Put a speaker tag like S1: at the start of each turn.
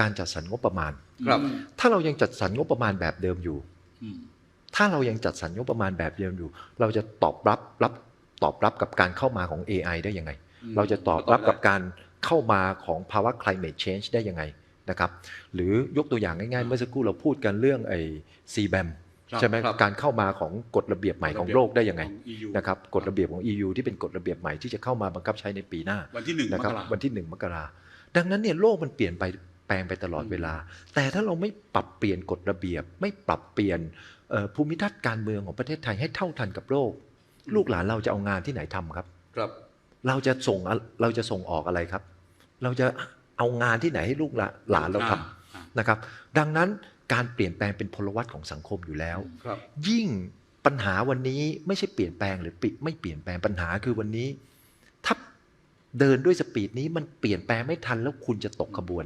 S1: การจัดสรรงบประมาณ
S2: ครับ
S1: ถ้าเรายังจัดสรรงบประมาณแบบเดิมอยู่
S2: อืม
S1: ถ้าเรายังจัดสรรงบประมาณแบบเดิมอยู่ เราจะตอบรับรับตอบรับกับการเข้ามาของ AI ได้ยังไง
S2: อืม
S1: เราจะตอบรับกับการเข้ามาของภาวะ climate change ได้ยังไงนะครับ หรือยกตัวอย่างง่ายๆ เมื่อสักครู่เราพูดกันเรื่องไอ้ CBAM
S2: ครับ
S1: ใช่ไหม
S2: ครับ
S1: การเข้ามาของกฎระเบียบใหม่ของโลกได้ยังไง
S2: ของ EU
S1: นะครับกฎระเบียบของ EU ที่เป็นกฎระเบียบใหม่ที่จะเข้ามาบังคับใช้ในปีหน้า
S2: วันที่หนึ่งม
S1: นะค
S2: ก
S1: รับ
S2: รา
S1: วันที่หนึ่งมกราดังนั้นเนี่ยโลกมันเปลี่ยนไป แปลงไปตลอด
S2: อืม
S1: เวลา แต่ถ้าเราไม่ปรับเปลี่ยนกฎระเบียบ ไม่ปรับเปลี่ยนเอ่อภูมิทัศน์การเมืองของประเทศไทยให้เท่าทันกับโลก ลูกหลานเราจะเอางานที่ไหนทำครับ
S2: ครับ
S1: เราจะส่งอะเราจะส่งออกอะไรครับ เราจะเอางานที่ไหนให้ลูกหลานหลานเราทำ
S2: อ่อ่
S1: นะครับ ดังนั้นการเปลี่ยนแปลงเป็นพลวัตของสังคมอยู่แล้ว
S2: ครับ
S1: ยิ่งปัญหาวันนี้ไม่ใช่เปลี่ยนแปลงหรือปิไม่เปลี่ยนแปลงปัญหาคือวันนี้ ถ้าเดินด้วยสปีดนี้มันเปลี่ยนแปลงไม่ทันแล้วคุณจะตกขบวน